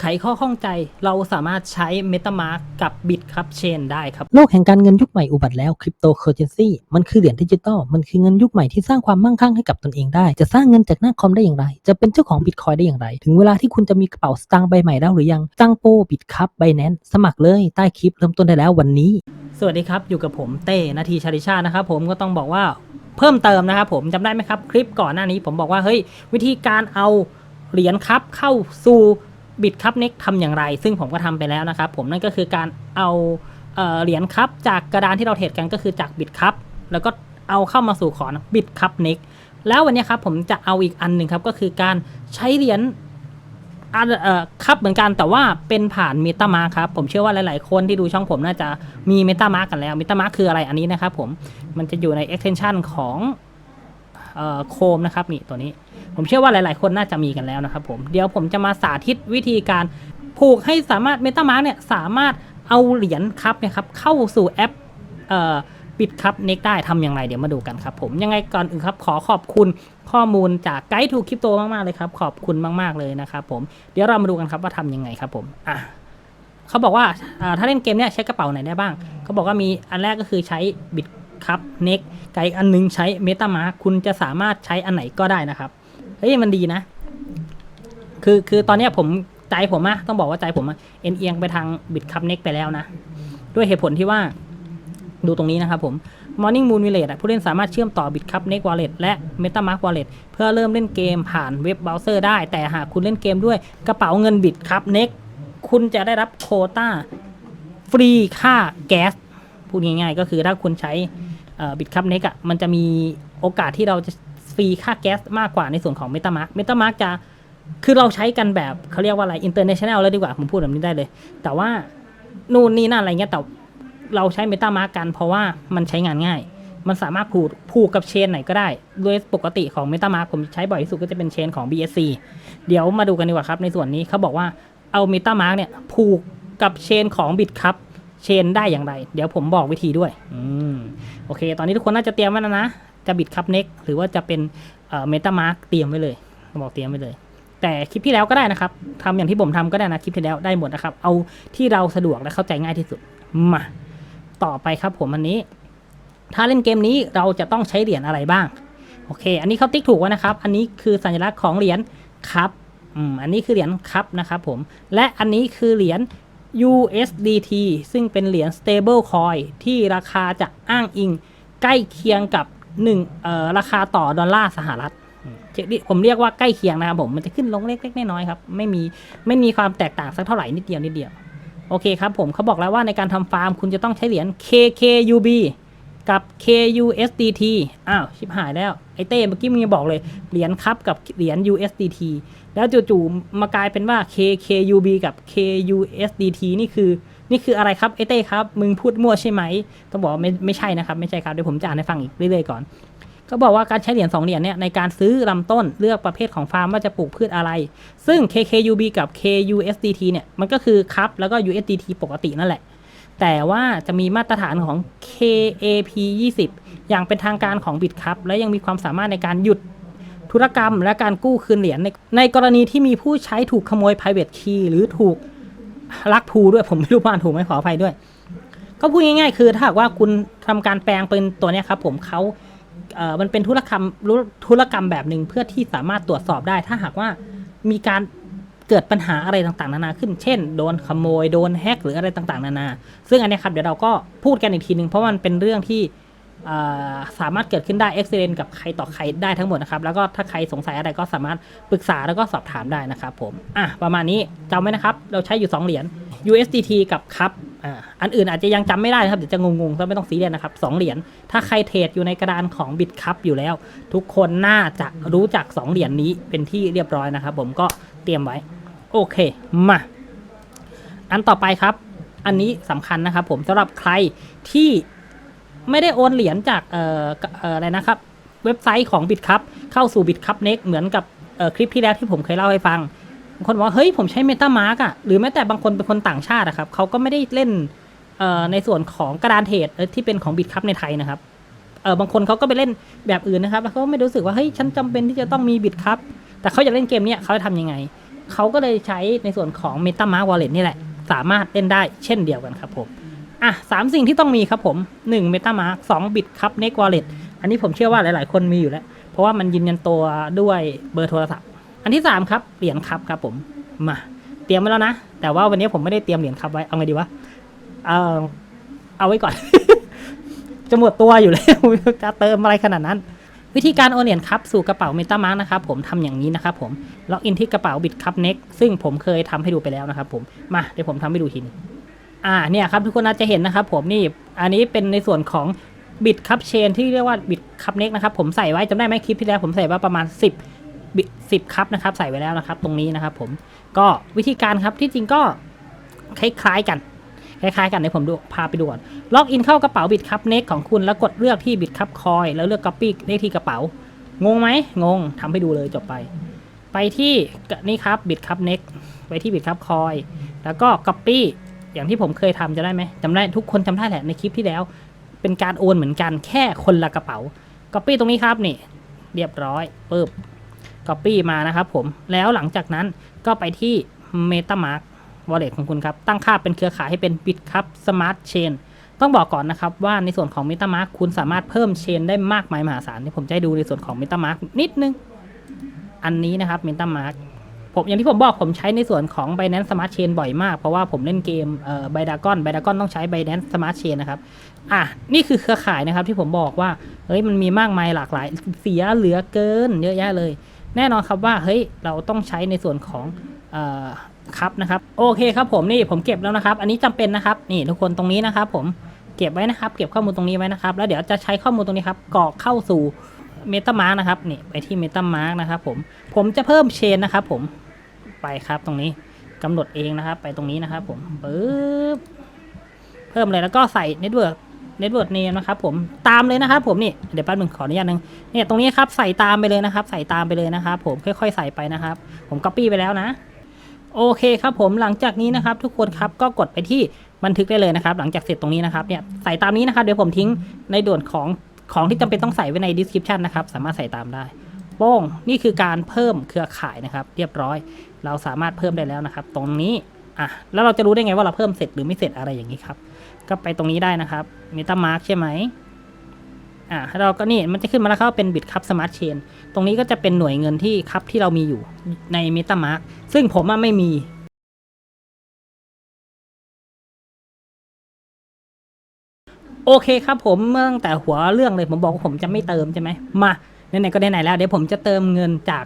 ไขข้อข้องใจเราสามารถใช้ MetaMask กับ Bit ครับเชนได้ครับ โลกแห่งการเงินยุคใหม่อุบัติแล้วคริปโตเคอเรนซีมันคือเหรียญดิจิตอลมันคือเงินยุคใหม่ที่สร้างความมั่งคั่งให้กับตนเองได้ จะสร้างเงินจากหน้าคอมได้อย่างไร จะเป็นเจ้าของบิตคอยได้อย่างไร ถึงเวลาที่คุณจะมีกระเป๋าสตางค์ใบใหม่แล้วหรือยังจังโปบิตครับไบแนนสมัครเลยใต้คลิปเริ่มต้นได้แล้ววันนี้ สวัสดีครับอยู่กับผมเต้นาทีชาลิชานะครับผมก็ต้องบอกว่าเพิ่มเติมนะครับผมจำได้ไหมครับคลิปก่อนหน้านี้ผมบอกว่าเฮ้ยวิธีการเอาเหรียญครับเข้าสู่ บิตครับเน็กทำอย่างไร ซึ่งผมก็ทำไปแล้วนะครับ ผมนั่นก็คือการเอาเหรียญครับจากกระดานที่เราเทรดกันก็คือจากบิตครับแล้วก็เอาเข้ามาสู่ขอนบิตครับเน็กแล้ววันนี้ครับผมจะเอาอีกอันหนึ่งครับก็คือการใช้เหรียญครับเหมือนกันแต่ว่าเป็นผ่าน MetaMask ครับผมเชื่อว่าหลาย ๆ คนที่ดูช่องผมน่าจะมี MetaMask กันแล้ว MetaMask คืออะไรอันนี้นะครับผมมันจะอยู่ใน extension ของเอ่อ Chrome นะครับนี่ตัวนี้ ผมเชื่อว่าหลายๆ คนน่าจะมีกันแล้วนะครับผมเดี๋ยวผมจะมาสาธิตวิธีการผูกให้สามารถ MetaMask เนี่ยสามารถเอาเหรียญครับเนี่ยครับเข้าสู่แอปเอ่อบิตครับเน็กได้ทำอย่างไรเดี๋ยวมาดูกันครับผมยังไงก่อนอื่นครับขอขอบคุณข้อมูลจากไกด์ทูคริปโตมาก ๆ เลยครับ ขอบคุณมาก ๆ เลยนะครับผมเดี๋ยวเรามาดูกันครับว่าทำยังไงครับผมอะเขาบอกว่าถ้าเล่นเกมเนี้ยใช้กระเป๋าไหนได้บ้าง เขาบอกว่ามีอันแรกก็คือใช้บิตครับเน็กไกด์อันนึงใช้ MetaMask คุณจะสามารถใช้อันไหนก็ได้นะครับ ฮ้ยมันดีนะ คือคือตอนเนี้ยผมใจผมอะต้องบอกว่าใจผมอะเอ็นเอียงไปทางบิตคัพเน็กไปแล้วนะ ด้วยเหตุผลที่ว่าดูตรงนี้นะครับผม Morning Moon Wallet ผู้เล่นสามารถเชื่อมต่อ Bitcup Next Wallet และ MetaMask Wallet เพื่อเริ่มเล่นเกมผ่านเว็บเบราว์เซอร์ได้ แต่หากคุณเล่นเกมด้วยกระเป๋าเงิน Bitcup Next คุณจะได้รับโคต้าฟรีค่าแก๊ส พูดง่ายๆ ก็คือถ้าคุณใช้บิตคัพเน็กอะมันจะมีโอกาสที่เราจะ ฟรีค่าแก๊สมากกว่าในส่วนของ MetaMask MetaMask จะคือเราใช้กันแบบเขาเรียกว่าอะไร international เลยดีกว่า ผมพูดแบบนี้ได้เลย แต่ว่านู่นนี่นั่นอะไรเงี้ยแต่เราใช้ MetaMask กันเพราะว่ามันใช้งานง่าย มันสามารถผูกผูกกับเชนไหนก็ได้ โดยปกติของ MetaMask ผมใช้บ่อยที่สุดก็จะเป็นเชนของ BSC เดี๋ยวมาดูกันดีกว่าครับในส่วนนี้เขาบอกว่าเอา MetaMask เนี่ยผูกกับเชนของ Bitcup เชนได้อย่างไร เดี๋ยวผมบอกวิธีด้วย อืม โอเค ตอนนี้ทุกคนน่าจะเตรียมไว้แล้วนะ จะบิดคัพเน็กหรือว่าจะเป็นเอ่อ MetaMask เตรียมไว้เลยบอกเตรียมไว้เลย แต่คลิปที่แล้วก็ได้นะครับทำอย่างที่ผมทำก็ได้นะคลิปที่แล้วได้หมดนะครับ เอาที่เราสะดวกและเข้าใจง่ายที่สุดมาต่อไปครับผมอันนี้ ถ้าเล่นเกมนี้เราจะต้องใช้เหรียญอะไรบ้างโอเค อันนี้เขาติ๊กถูกไว้นะครับ อันนี้คือสัญลักษณ์ของเหรียญครับอืมอันนี้คือเหรียญครับนะครับผม และอันนี้คือเหรียญ USDT ซึ่งเป็นเหรียญ stable coin ที่ราคาจะอ้างอิงใกล้เคียงกับ 1เอ่อราคาต่อดอลลาร์สหรัฐผมเรียกว่าใกล้เคียงนะครับผมมันจะขึ้นลงเล็กๆน้อยๆครับไม่มีไม่มีความแตกต่างสักเท่าไหร่นิดเดียวนิดเดียวโอเคครับผมเขาบอกแล้วว่าในการทำฟาร์มคุณจะต้องใช้เหรียญ KKUB กับ KUSDT อ้าวชิบหายแล้ว ไอเต้เมื่อกี้มึงยังบอกเลย เหรียญครับกับเหรียญ USDT แล้วจู่ๆมากลายเป็นว่า KKUB กับ KUSDT นี่คือ นี่คืออะไรครับไอเต้ครับมึงพูดมั่วใช่ไหมต้องบอกว่าไม่ไม่ใช่นะครับไม่ใช่ครับเดี๋ยวผมจะอ่านให้ฟังอีกเรื่อยๆก่อนเขาบอกว่าการใช้เหรียญ2เหรียญเนี่ยในการซื้อลำต้นเลือกประเภทของฟาร์มว่าจะปลูกพืชอะไร ซึ่ง KKUB กับ KUSDT เนี่ยมันก็คือคัพแล้วก็ USDT ปกตินั่นแหละ แต่ว่าจะมีมาตรฐานของ KAP 20 อย่างเป็นทางการของ Bitcup และยังมีความสามารถในการหยุดธุรกรรม และการกู้คืนเหรียญในในกรณีที่มีผู้ใช้ถูกขโมย private key หรือถูก ลักพูด้วยผมไม่รู้ว่านถูกไหมขออภัยด้วย ก็พูดง่ายๆ คือถ้าหากว่าคุณทำการแปลงเป็นตัวเนี้ยครับ ผมเขาเอ่อมันเป็นธุรกรรมรู้ธุรกรรมแบบหนึ่งเพื่อที่สามารถตรวจสอบได้ ถ้าหากว่ามีการเกิดปัญหาอะไรต่างๆ นานาขึ้น เช่น โดนขโมย โดนแฮกหรืออะไรต่างๆ นานา ซึ่งอันนี้ครับเดี๋ยวเราก็พูดกันอีกทีหนึ่งเพราะมันเป็นเรื่องที่ สามารถเกิดขึ้นได้เอ็กซิเดนกับใครต่อใครได้ทั้งหมดนะครับ แล้วก็ถ้าใครสงสัยอะไรก็สามารถปรึกษาแล้วก็สอบถามได้นะครับผมอะประมาณนี้จำไว้นะครับ เราใช้อยู่ 2 เหรียญ USDT กับครับอ่าอันอื่นอาจจะยังจำไม่ได้นะครับ เดี๋ยวจะงงๆก็ไม่ต้องซีเรียสนะครับสองเหรียญถ้าใครเทรดอยู่ในกระดานของ Bitcup อยู่แล้ว ทุกคนน่าจะรู้จัก 2 เหรียญนี้เป็นที่เรียบร้อยนะครับ ผมก็เตรียมไว้โอเคมาอันต่อไปครับ อันนี้สำคัญนะครับผมสำหรับใครที่ ไม่ได้โอนเหรียญจากเอ่ออะไรนะครับ เว็บไซต์ของ Bitcup เข้าสู่ Bitcup Next เหมือนกับคลิปที่แล้วที่ผมเคยเล่าให้ฟังบางคนบอกว่าเฮ้ยผมใช้ MetaMask อะหรือแม้แต่บางคนเป็นคนต่างชาติอะครับเขาก็ไม่ได้เล่นเอ่อในส่วนของกระดานเทรดที่เป็นของ Bitcup ในไทยนะครับเออบางคนเขาก็ไปเล่นแบบอื่นนะครับแล้วเขาก็ไม่รู้สึกว่าเฮ้ยฉันจำเป็นที่จะต้องมี Bitcup แต่เขาอยากเล่นเกมเนี้ยเขาจะทำยังไงเขาก็เลยใช้ในส่วนของ MetaMask Wallet นี่แหละ สามารถเล่นได้เช่นเดียวกันครับผม อะสามสิ่งที่ต้องมีครับผม1 MetaMask 2 Bit ครับ Next Wallet อันนี้ผมเชื่อว่าหลาย ๆ คนมีอยู่แล้ว เพราะว่ามันยืนยันตัวด้วยเบอร์โทรศัพท์ อันที่3ครับเหรียญครับครับผมมาเตรียมไว้แล้วนะ แต่ว่าวันนี้ผมไม่ได้เตรียมเหรียญครับไว้เอาไงดีวะเออเอาไว้ก่อน จะหมดตัวอยู่แล้วจะเติมอะไรขนาดนั้น วิธีการโอนเหรียญครับสู่กระเป๋า MetaMask นะครับผมทำอย่างนี้นะครับผมล็อกอินที่กระเป๋าบิตครับ Next ซึ่งผมเคยทำให้ดูไปแล้วนะครับผมมาเดี๋ยวผมทำให้ดูทีนึง อ่าเนี่ยครับทุกคนอาจจะเห็นนะครับผมนี่อันนี้เป็นในส่วนของบิตคัพเชนที่เรียกว่าบิตคัพเน็กนะครับผมใส่ไว้จำได้ไหมคลิปที่แล้วผมใส่ไว่าประมาณ 10บิต10คัพนะครับใส่ไว้แล้วนะครับตรงนี้นะครับผมก็วิธีการครับที่จริงก็คล้ายๆกันคล้ายๆกันเดี๋ยวผมดูพาไปดูก่อนล็อกอินเข้ากระเป๋าบิตคัพเน็กของคุณแล้วกดเลือกที่บิตคัพคอยแล้วเลือก Copy เลขที่กระเป๋างงไหมงงทำให้ดูเลยจบไป ไปที่นี่ครับบิตคัพเน็กไปที่บิตคัพคอยแล้วก็ Copy อย่างที่ผมเคยทำจะได้ไหมจำได้ทุกคนจำได้แหละในคลิปที่แล้ว เป็นการโอนเหมือนกันแค่คนละกระเป๋า Copy ตรงนี้ครับนี่ เรียบร้อยปึ๊บ Copy มานะครับผมแล้วหลังจากนั้นก็ไปที่ MetaMask Wallet ของคุณครับ ตั้งค่าเป็นเครือข่ายให้เป็น Bitcup Smart Chain ต้องบอกก่อนนะครับว่าในส่วนของ MetaMask คุณสามารถเพิ่มเชนได้มากมายมหาศาลที่ผมจะให้ดูในส่วนของ MetaMask นิดนึง อันนี้นะครับ MetaMask ผมอย่างที่ผมบอกผมใช้ในส่วนของ Binance Smart Chain บ่อยมาก เพราะว่าผมเล่นเกมเอ่อ b i d a g o n b i d a g o n ต้องใช้ Binance Smart Chain นะครับอะนี่คือเครือข่ายนะครับที่ผมบอกว่าเฮ้ยมันมีมากมายหลากหลายเสียเหลือเกินเยอะแยะเลย แน่นอนครับว่าเฮ้ยเราต้องใช้ในส่วนของเอ่อครับนะครับโอเคครับผมนี่ผมเก็บแล้วนะครับ อันนี้จำเป็นนะครับนี่ทุกคนตรงนี้นะครับผมเก็บไว้นะครับ เก็บข้อมูลตรงนี้ไว้นะครับ แล้วเดี๋ยวจะใช้ข้อมูลตรงนี้ครับกรอกเข้าสู่ MetaMask นะครับนี่ไปที่ MetaMask นะครับผมผมจะเพิ่มเชนนะครับผม ไปครับตรงนี้กำหนดเองนะครับ ไปตรงนี้นะครับผมปึ๊บเพิ่มเลยแล้วก็ใส่เน็ตเวิร์กเน็ตเวิร์กเนมนะครับผมตามเลยนะครับผมนี่เดี๋ยวแป๊บหนึงขออนุญาตหนึงเนี่ยตรงนี้ครับใส่ตามไปเลยนะครับ ใส่ตามไปเลยนะครับ ผมค่อยๆ ใส่ไปนะครับ ผมก๊อปปี้ไปแล้วนะ โอเคครับผมหลังจากนี้นะครับทุกคนครับก็กดไปที่บันทึกได้เลยนะครับ หลังจากเสร็จตรงนี้นะครับเนี่ยใส่ตามนี้นะครับเดี๋ยวผมทิ้งในด่วนของของที่จำเป็นต้องใส่ไว้ใน description นะครับ สามารถใส่ตามได้โป้งนี่คือการเพิ่มเครือข่ายนะครับ เรียบร้อย เราสามารถเพิ่มได้แล้วนะครับ ตรงนี้อะแล้วเราจะรู้ได้ไงว่าเราเพิ่มเสร็จหรือไม่เสร็จอะไรอย่างนี้ครับ ก็ไปตรงนี้ได้นะครับ MetaMask ใช่ไหมอะเราก็นี่มันจะขึ้นมาแล้วครับว่าเป็น Bitcup Smart Chain ตรงนี้ก็จะเป็นหน่วยเงินที่คับที่เรามีอยู่ใน MetaMask ซึ่งผมไม่มีโอเคครับผมเมื่อตั้งแต่หัวเรื่องเลยผมบอกว่าผมจะไม่เติมใช่ไหมมาไหนๆก็ไหนๆแล้วเดี๋ยวผมจะเติมเงินจาก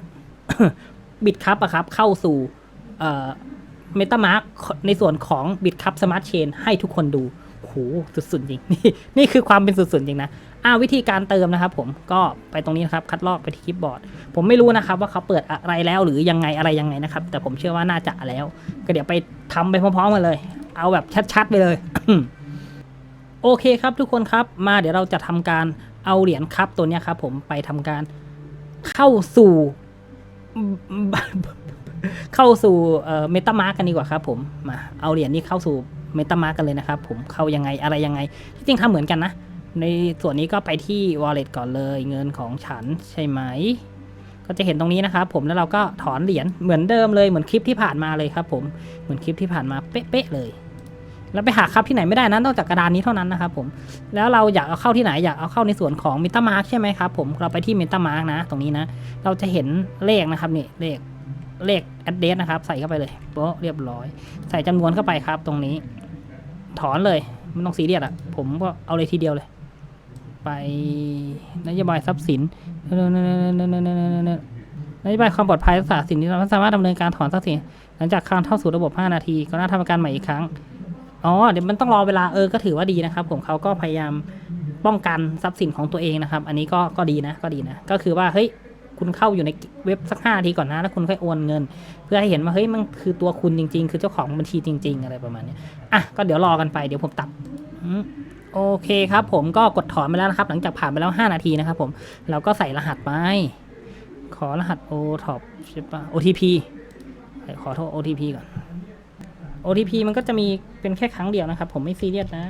บิตคัพอะครับเข้าสู่เมตามาร์ในส่วนของบิตคัพสมาร์ทเชนให้ทุกคนดูโหสุดๆจริงนี่นี่คือความเป็นสุดๆจริงนะอ่าวิธีการเติมนะครับผมก็ไปตรงนี้นะครับคัดลอกไปที่คลิปบอร์ด ผมไม่รู้นะครับว่าเขาเปิดอะไรแล้วหรือยังไงอะไรยังไงนะครับ แต่ผมเชื่อว่าน่าจะแล้ว ก็เดี๋ยวไปทำไปพร้อมๆกันเลย เอาแบบชัดๆไปเลย โอเคครับทุกคนครับมาเดี๋ยวเราจะทำการเอาเหรียญครับตัวนี้ครับผมไปทำการเข้าสู่ เข้าสู่เมตามาร์กันดีกว่าครับผมมาเอาเหรียญนี้เข้าสู่เมตามาร์กันเลยนะครับผมเข้ายังไงอะไรยังไงที่จริงทำเหมือนกันนะ ในส่วนนี้ก็ไปที่ wallet ก่อนเลยเงินของฉันใช่ไหม ก็จะเห็นตรงนี้นะครับผมแล้วเราก็ถอนเหรียญเหมือนเดิมเลยเหมือนคลิปที่ผ่านมาเลยครับผมเหมือนคลิปที่ผ่านมาเป๊ะๆเลย แล้วไปหาครับที่ไหนไม่ได้นะนอกจากกระดานนี้เท่านั้นนะครับผมแล้วเราอยากเอาเข้าที่ไหนอยากเอาเข้าในส่วนของ MetaMask ใช่ไหมครับผมเราไปที่ MetaMask นะ ตรงนี้นะ เราจะเห็นเลขนะครับนี่เลขเลข address นะครับใส่เข้าไปเลยโป๊ะเรียบร้อย ใส่จำนวนเข้าไปครับ ตรงนี้ ถอนเลยไม่ต้องซีเรียสอะผมก็เอาเลยทีเดียวเลย ไปนโยบายทรัพย์สินนโยบายความปลอดภัยรักษาสินที่เราสามารถดำเนินการถอนทรัพย์สินหลังจากการเข้าสู่ระบบ 5 นาที ก็น่าทำการใหม่อีกครั้ง อ๋อเดี๋ยวมันต้องรอเวลาเออก็ถือว่าดีนะครับ ผมเขาก็พยายามป้องกันทรัพย์สินของตัวเองนะครับ อันนี้ก็ก็ดีนะก็ดีนะ ก็คือว่าเฮ้ยคุณเข้าอยู่ในเว็บสักห้าทีก่อนนะแล้วคุณค่อยโอนเงิน เพื่อให้เห็นว่าเฮ้ยมันคือตัวคุณจริง ๆ คือเจ้าของบัญชีจริง ๆ อะไรประมาณนี้อะก็เดี๋ยวรอกันไปเดี๋ยวผมตัดอืมโอเคครับ ผมก็กดถอนไปแล้วนะครับ หลังจากผ่านไปแล้ว 5 นาทีนะครับ ผมเราก็ใส่รหัสไปขอรหัส o t o p ใช่ปะ OTP ขอโทษ OTP ก่อน OTP มันก็จะมีเป็นแค่ครั้งเดียวนะครับ ผมไม่ซีเรียสนะ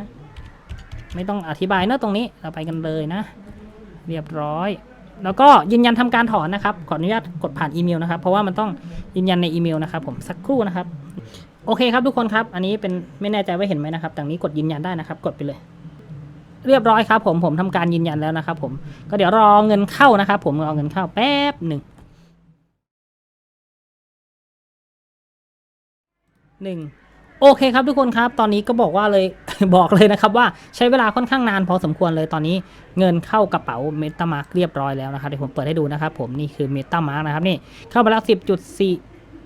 ไม่ต้องอธิบายเนอะตรงนี้เราไปกันเลยนะ เรียบร้อย แล้วก็ยืนยันทำการถอนนะครับ ขออนุญาตกดผ่านอีเมลนะครับเพราะว่ามันต้องยืนยันในอีเมลนะครับ ผมสักครู่นะครับ โอเคครับทุกคนครับ อันนี้เป็นไม่แน่ใจว่าเห็นไหมนะครับต่างนี้กดยืนยันได้นะครับ กดไปเลยเรียบร้อยครับผมผมทำการยืนยันแล้วนะครับผมก็เดี๋ยวรอเงินเข้านะครับผมรอเงินเข้าแป๊บหนึ่งหนึ่ง โอเคครับทุกคนครับตอนนี้ก็บอกว่าเลยบอกเลยนะครับว่าใช้เวลาค่อนข้างนานพอสมควรเลยตอนนี้เงินเข้ากระเป๋าเมตามาร์เรียบร้อยแล้วนะครับเดี๋ยวผมเปิดให้ดูนะครับผมนี่คือเมตามาร์นะครับนี่เข้ามาแล้วสิบจุดสี่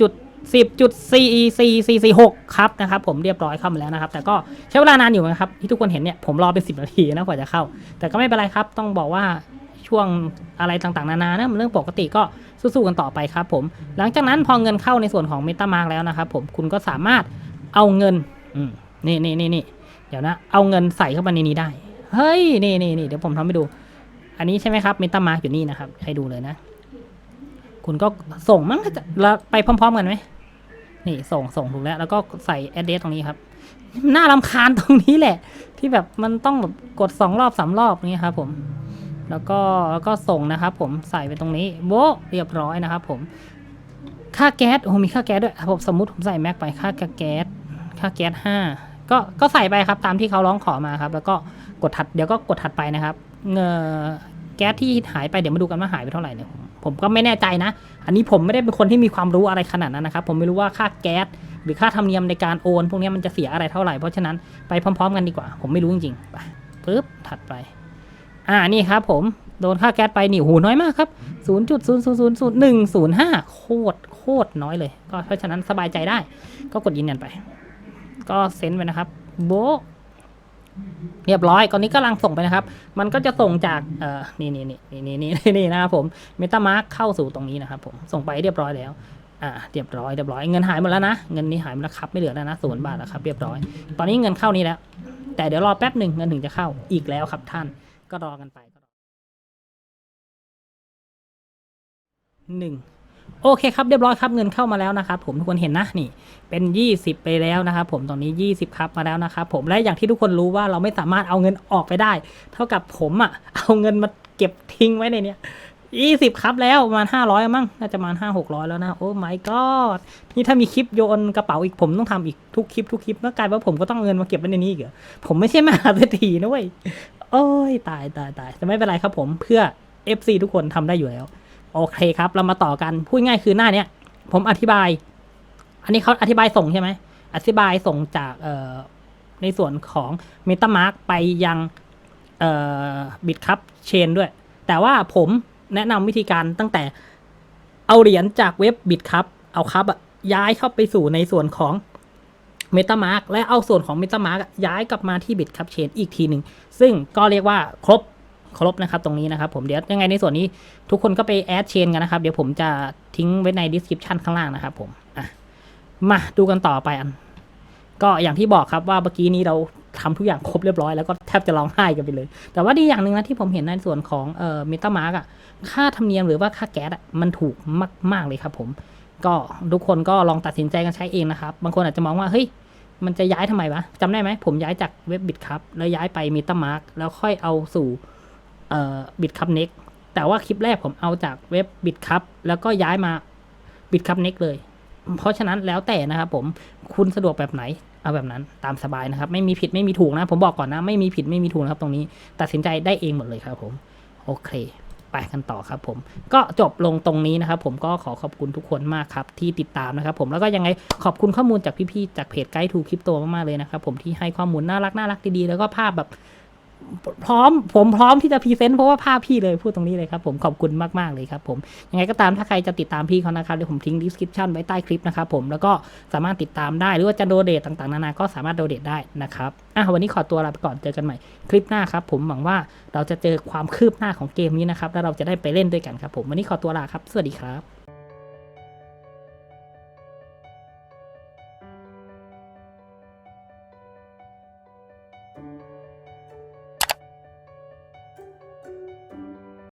จุดสิบจุดสี่สี่สี่สี่หกครับนะครับผมเรียบร้อยเข้ามาแล้วนะครับ แต่ก็ใช้เวลานานอยู่นะครับที่ทุกคนเห็นเนี่ยผมรอเป็นสิบนาทีนะกว่าจะเข้า แต่ก็ไม่เป็นไรครับต้องบอกว่าช่วงอะไรต่างๆ นานานะมันเรื่องปกติก็สู้ๆกันต่อไปครับผม หลังจากนั้นพอเงินเข้าในส่วนของ MetaMark แล้วนะครับผมคุณก็สามารถ เอาเงินอืมนี่นี่นี่นี่เดี๋ยวนะ เอาเงินใส่เข้ามาในนี้ได้ เฮ้ย นี่นี่นี่เดี๋ยวผมทำให้ดู อันนี้ใช่ไหมครับ MetaMark อยู่นี่นะครับ ให้ดูเลยนะ คุณก็ส่งมั้งจะแล้วไปพร้อม ๆ กันไหม นี่ส่งส่งถูกแล้ว แล้วก็ใส่ address ตรงนี้ครับ น่ารำคาญตรงนี้แหละ ที่แบบมันต้องแบบกดสองรอบสามรอบอย่างนี้ครับผมแล้วก็แล้วก็ส่งนะครับผมใส่ไปตรงนี้โบะเรียบร้อยนะครับผม ค่าแก๊สโอ้โหมีค่าแก๊สด้วยผมสมมุติผมใส่แม็กไปค่าแก๊ส ค่าแก๊สห้าก็ก็ใส่ไปครับตามที่เขาร้องขอมาครับ แล้วก็กดถัดเดี๋ยวก็กดถัดไปนะครับเงอแก๊สที่หายไปเดี๋ยวมาดูกันว่าหายไปเท่าไหร่เนี่ยผมผมก็ไม่แน่ใจนะ อันนี้ผมไม่ได้เป็นคนที่มีความรู้อะไรขนาดนั้นนะครับ ผมไม่รู้ว่าค่าแก๊สหรือค่าธรรมเนียมในการโอน พวกนี้มันจะเสียอะไรเท่าไหร่เพราะฉะนั้นไปพร้อม ๆ กันดีกว่า ผมไม่รู้จริงๆไปปึ๊บถัดไป อ่านี่ครับผมโดนค่าแก๊สไปนี่หูน้อยมากครับ 0.0000105 โคตรโคตรน้อยเลย ก็เพราะฉะนั้นสบายใจได้ ก็กดยืนยันไป ก็เซ็นไปนะครับ โบเรียบร้อยตอนนี้กำลังส่งไปนะครับ มันก็จะส่งจากเอ่อนี่นี่นี่นี่นี่นี่นี่นะครับผมเมตามาร์กเข้าสู่ตรงนี้นะครับผมส่งไปเรียบร้อยแล้วอ่าเรียบร้อยเรียบร้อยเงินหายหมดแล้วนะเงินนี้หายหมดแล้วครับไม่เหลือแล้วนะศูนย์บาทแล้วครับเรียบร้อย ตอนนี้เงินเข้านี้แล้ว แต่เดี๋ยวรอแป๊บหนึ่งเงินถึงจะเข้าอีกแล้วครับท่านก็รอกันไปหนึ่ง โอเคครับเรียบร้อยครับเงินเข้ามาแล้วนะครับผมทุกคนเห็นนะนี่เป็นยี่สิบไปแล้วนะครับผมตอนนี้ยี่สิบครับมาแล้วนะครับผมและอย่างที่ทุกคนรู้ว่าเราไม่สามารถเอาเงินออกไปได้ เท่ากับผมอะเอาเงินมาเก็บทิ้งไว้ในเนี้ยยี่สิบครับแล้วประมาณห้าร้อยมั้งน่าจะประมาณห้าหกร้อยแล้วนะ โอ้ my god นี่ถ้ามีคลิปโยนกระเป๋าอีกผมต้องทำอีกทุกคลิปทุกคลิปแล้วกลายว่าผมก็ต้องเงินมาเก็บไว้ในนี้อีกเหรอผมไม่ใช่มหาเศรษฐีนะเว้ยโอ้ยตายตายตายแต่ไม่เป็นไรครับผมเพื่อ FC ทุกคนทำได้อยู่แล้ว โอเคครับ เรามาต่อกันพูดง่ายคือหน้าเนี้ย ผมอธิบาย อันนี้เขาอธิบายส่งใช่ไหมอธิบายส่งจากเอ่อในส่วนของ MetaMark ไปยังเอ่อบิตคัพเชนด้วย แต่ว่าผมแนะนำวิธีการตั้งแต่เอาเหรียญจากเว็บบิตคัพเอาครับอะย้ายเข้าไปสู่ในส่วนของ MetaMark และเอาส่วนของ MetaMark ย้ายกลับมาที่ Bitcup Chain อีกทีหนึ่ง ซึ่งก็เรียกว่าครบ ครบนะครับตรงนี้นะครับผมเดี๋ยวยังไงในส่วนนี้ทุกคนก็ไปแอดเชนกันนะครับ เดี๋ยวผมจะทิ้งไว้ใน description ข้างล่างนะครับผมอะมาดูกันต่อไปอัน ก็อย่างที่บอกครับว่าเมื่อกี้นี้เราทำทุกอย่างครบเรียบร้อยแล้วก็แทบจะร้องไห้กันไปเลย แต่ว่าดีอย่างหนึ่งนะที่ผมเห็นในส่วนของเอ่อ MetaMark อะค่าธรรมเนียมหรือว่าค่าแก๊สอะมันถูกมากๆเลยครับผมก็ทุกคนก็ลองตัดสินใจกันใช้เองนะครับ บางคนอาจจะมองว่าเฮ้ยมันจะย้ายทำไมวะจำได้ไหมผมย้ายจากเว็บบิตครับ แล้วย้ายไปมิเตามาร์กแล้วค่อยเอาสู่ บิตคัพเน็กแต่ว่าคลิปแรกผมเอาจากเว็บบิตครับแล้วก็ย้ายมาบิตคัพเน็กเลย เพราะฉะนั้นแล้วแต่นะครับผมคุณสะดวกแบบไหนเอาแบบนั้นตามสบายนะครับ ไม่มีผิดไม่มีถูกนะ ผมบอกก่อนนะ ไม่มีผิดไม่มีถูกนะครับ ตรงนี้ตัดสินใจได้เองหมดเลยครับผม โอเค ไปกันต่อครับผม ก็จบลงตรงนี้นะครับ ผมก็ขอขอบคุณทุกคนมากครับ ที่ติดตามนะครับ ผมแล้วก็ยังไงขอบคุณข้อมูลจากพี่ๆจากเพจไกด์ทูคริปโตมากๆเลยนะครับ ผมที่ให้ข้อมูลน่ารักน่ารักดีๆแล้วก็ภาพแบบ พร้อม ผมพร้อมที่จะพรีเซนต์เพราะว่าภาพพี่เลยพูดตรงนี้เลยครับผมขอบคุณมากๆเลยครับผมยังไงก็ตามถ้าใครจะติดตามพี่เขานะครับเดี๋ยวผมทิ้งดีสคริปชันไว้ใต้คลิปนะครับผมแล้วก็สามารถติดตามได้หรือว่าจะโดเดตต่างๆนานาก็สามารถโดเดตได้นะครับอะวันนี้ขอตัวลาไปก่อนเจอกันใหม่คลิปหน้าครับผมหวังว่าเราจะเจอความคืบหน้าของเกมนี้นะครับแล้วเราจะได้ไปเล่นด้วยกันครับผมวันนี้ขอตัวลาครับ สวัสดีครับ「